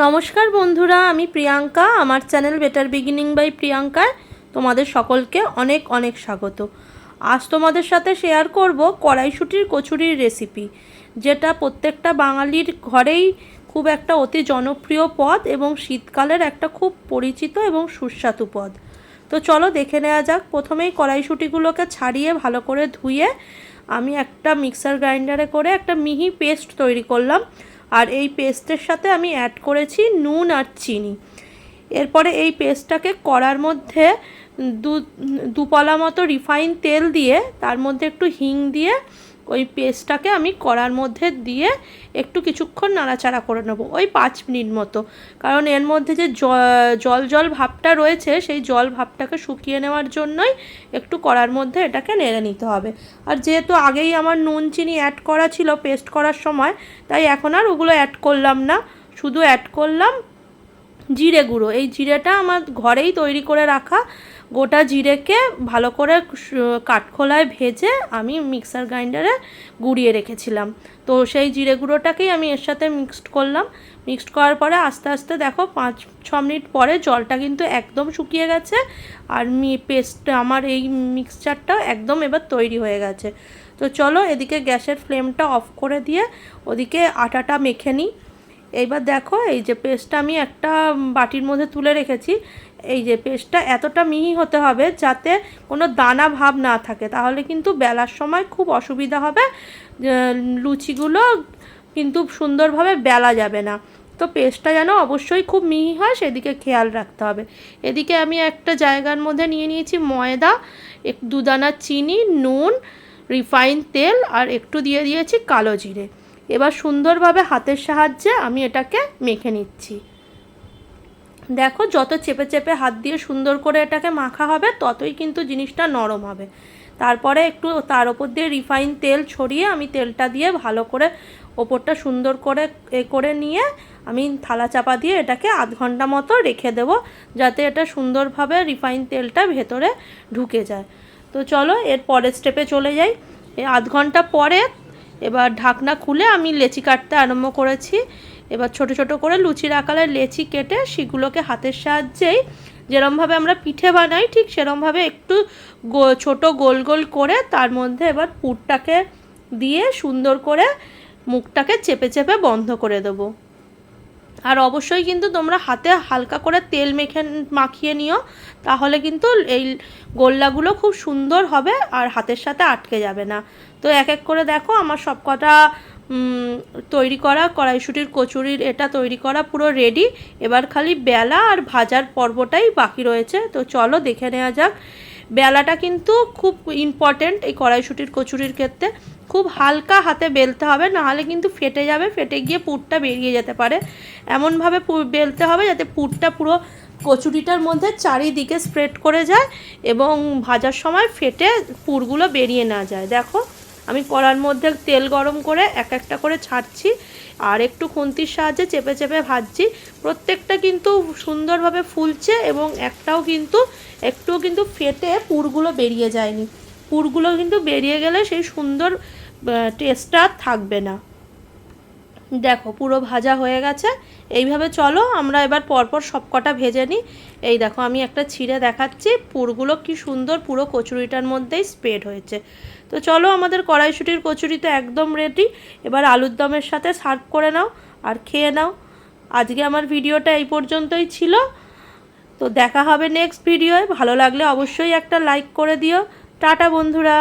নমস্কার বন্ধুরা, আমি প্রিয়াঙ্কা। আমার চ্যানেল বেটার বিগিনিং বাই প্রিয়াঙ্কায় তোমাদের সকলকে অনেক অনেক স্বাগত। আজ তোমাদের সাথে শেয়ার করব কড়াইশুটির কচুরির রেসিপি, যেটা প্রত্যেকটা বাঙালির ঘরেই খুব একটা অতি জনপ্রিয় পদ এবং শীতকালের একটা খুব পরিচিত এবং সুস্বাদু পদ। তো চলো দেখে নেওয়া যাক। প্রথমেই কড়াইশুটিগুলোকে ছাড়িয়ে ভালো করে ধুয়ে আমি একটা মিক্সার গ্রাইন্ডারে করে একটা মিহি পেস্ট তৈরি করলাম। আর এই পেস্টের সাথে আমি অ্যাড করেছি নুন আর চিনি। এরপরে এই পেস্টটাকে কড়ার মধ্যে দু, দুপলা মতো রিফাইন তেল দিয়ে, তার মধ্যে একটু হিং দিয়ে, ওই পেস্টটাকে আমি কড়ার মধ্যে দিয়ে একটু কিছুক্ষণ নাড়াচাড়া করে নেব, ওই পাঁচ মিনিট মতো। কারণ এর মধ্যে যে জল জল ভাবটা রয়েছে, সেই জল ভাবটাকে শুকিয়ে নেওয়ার জন্যই একটু কড়ার মধ্যে এটাকে নেড়ে নিতে হবে। আর যেহেতু আগেই আমার নুন, চিনি অ্যাড করা ছিল পেস্ট করার সময়, তাই এখন আর ওগুলো অ্যাড করলাম না। শুধু অ্যাড করলাম জিরে গুঁড়ো। এই জিরেটা আমার ঘরেই তৈরি করে রাখা। গোটা জিরেকে ভালো করে কাঠখোলায় ভেজে আমি মিক্সার গ্রাইন্ডারে গুঁড়িয়ে রেখেছিলাম। তো সেই জিরে গুঁড়োটাকেই আমি এর সাথে মিক্সড করলাম। মিক্সড করার পরে আস্তে আস্তে দেখো পাঁচ, ছ মিনিট পরে জলটা কিন্তু একদম শুকিয়ে গেছে আর মি, পেস্ট আমার এই মিক্সচারটা একদম এবার তৈরি হয়ে গেছে। তো চলো এদিকে গ্যাসের ফ্লেমটা অফ করে দিয়ে ওদিকে আটাটা মেখে নিই। এইবার দেখো, এই যে পেস্টটা আমি একটা বাটির মধ্যে তুলে রেখেছি, এই যে পেস্টটা এতটা মিহি হতে হবে যাতে কোনো দানা ভাব না থাকে। তাহলে কিন্তু বেলার সময় খুব অসুবিধা হবে লুচিগুলো কিন্তু সুন্দরভাবে বেলা যাবে না। তো পেস্টটা যেন অবশ্যই খুব মিহি হয়, সেদিকে খেয়াল রাখতে হবে। এদিকে আমি একটা জায়গার মধ্যে নিয়ে নিয়েছি ময়দা, এক দুদানা চিনি, নুন, রিফাইন তেল, আর একটু দিয়ে দিয়েছি কালো জিরে। এবার সুন্দরভাবে হাতের সাহায্যে আমি এটাকে মেখে নিচ্ছি। দেখো যত চেপে চেপে হাত দিয়ে সুন্দর করে এটাকে মাখা হবে, ততই কিন্তু জিনিসটা নরম হবে। তারপরে একটু তার ওপর দিয়ে রিফাইন তেল ছড়িয়ে আমি তেলটা দিয়ে ভালো করে ওপরটা সুন্দর করে এ করে নিয়ে আমি থালা চাপা দিয়ে এটাকে আধ ঘণ্টা মতো রেখে দেব, যাতে এটা সুন্দরভাবে রিফাইন তেলটা ভেতরে ঢুকে যায়। তো চলো এর পরের স্টেপে চলে যাই। আধ ঘণ্টা পরে এবার ঢাকনা খুলে আমি লেচি কাটতে আরম্ভ করেছি। এবার ছোট ছোট করে লুচির আকারের লেচি কেটে সেগুলোকে হাতের সাহায্যেই যেরমভাবে আমরা পিঠে বানাই, ঠিক সেরমভাবে একটু ছোট ছোটো গোল গোল করে তার মধ্যে এবার পুরটাকে দিয়ে সুন্দর করে মুখটাকে চেপে চেপে বন্ধ করে দেবো। আর অবশ্যই কিন্তু তোমরা হাতে হালকা করে তেল মেখে মাখিয়ে নিও, তাহলে কিন্তু এই গোল্লাগুলো খুব সুন্দর হবে আর হাতের সাথে আটকে যাবে না। তো এক এক করে দেখো আমার সব কটা তৈরি করা কড়াইশুটির, কচুরির এটা তৈরি করা পুরো রেডি এবার খালি বেলা আর ভাজার পর্বটাই বাকি রয়েছে। তো চলো দেখে নেওয়া যাক বেলাটা কিন্তু খুব ইম্পর্টেন্ট এই কড়াইশুটির, কচুরির ক্ষেত্রে। খুব হালকা হাতে বেলতে হবে, নাহলে কিন্তু ফেটে যাবে, ফেটে গিয়ে পুরটা বেরিয়ে যেতে পারে। এমনভাবে বেলতে হবে যাতে পুরটা পুরো কচুরিটার মধ্যে চারিদিকে স্প্রেড করে যায় এবং ভাজার সময় ফেটে পুরগুলো বেরিয়ে না যায়। দেখো আমি কড়ার মধ্যে তেল গরম করে এক একটা করে ছাড়ছি আর একটু খুন্তির সাহায্যে চেপে চেপে ভাজছি। প্রত্যেকটা কিন্তু সুন্দরভাবে ফুলছে এবং একটাও কিন্তু, একটুও কিন্তু ফেটে পুরগুলো বেরিয়ে যায়নি। পুরগুলো কিন্তু বেরিয়ে গেলে সেই সুন্দর টেস্টটা থাকবে না। দেখো পুরো ভাজা হয়ে গেছে। এইভাবে চলো, আমরা এবার পরপর সব কটা ভেজে নিই। এই দেখো আমি একটা ছিঁড়ে দেখাচ্ছি। পুরগুলো কি সুন্দর পুরো কচুরিটার মধ্যেই স্প্রেড হয়েছে। তো চলো আমাদের কড়াইশুটির কচুরি তো একদম রেডি এবার আলুর দমের সাথে সার্ভ করে নাও আর খেয়ে নাও। আজকে আমার ভিডিওটা এই পর্যন্তই ছিল। তো দেখা হবে নেক্সট ভিডিওয় ভালো লাগলে অবশ্যই একটা লাইক করে দিও। টাটা বন্ধুরা।